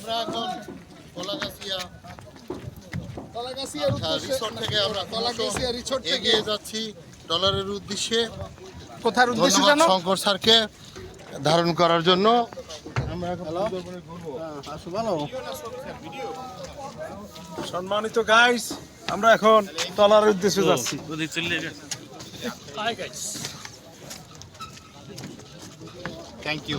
আমরা এখন কলাগাছিয়া আচ্ছা, রিসোর্ট থেকে আমরা কলাগাছিয়া রিসোর্ট থেকে এগিয়ে যাচ্ছি ডলারের উদ্দেশ্যে। কোথার উদ্দেশ্যে জানো? শঙ্কর স্যারকে ধারণ করার জন্য। আমরা এখন সুন্দরবনে ঘুরবো। সম্মানিত গাইস আমরা এখন তলার উদ্দেশ্যে যাচ্ছি। থ্যাংক ইউ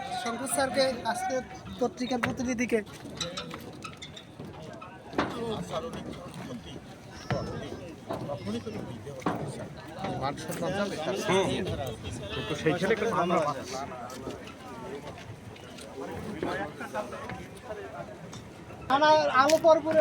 ধন্যবাদ শঙ্কর স্যারকে আজকে পত্রিকার প্রতিনিধিকে। করে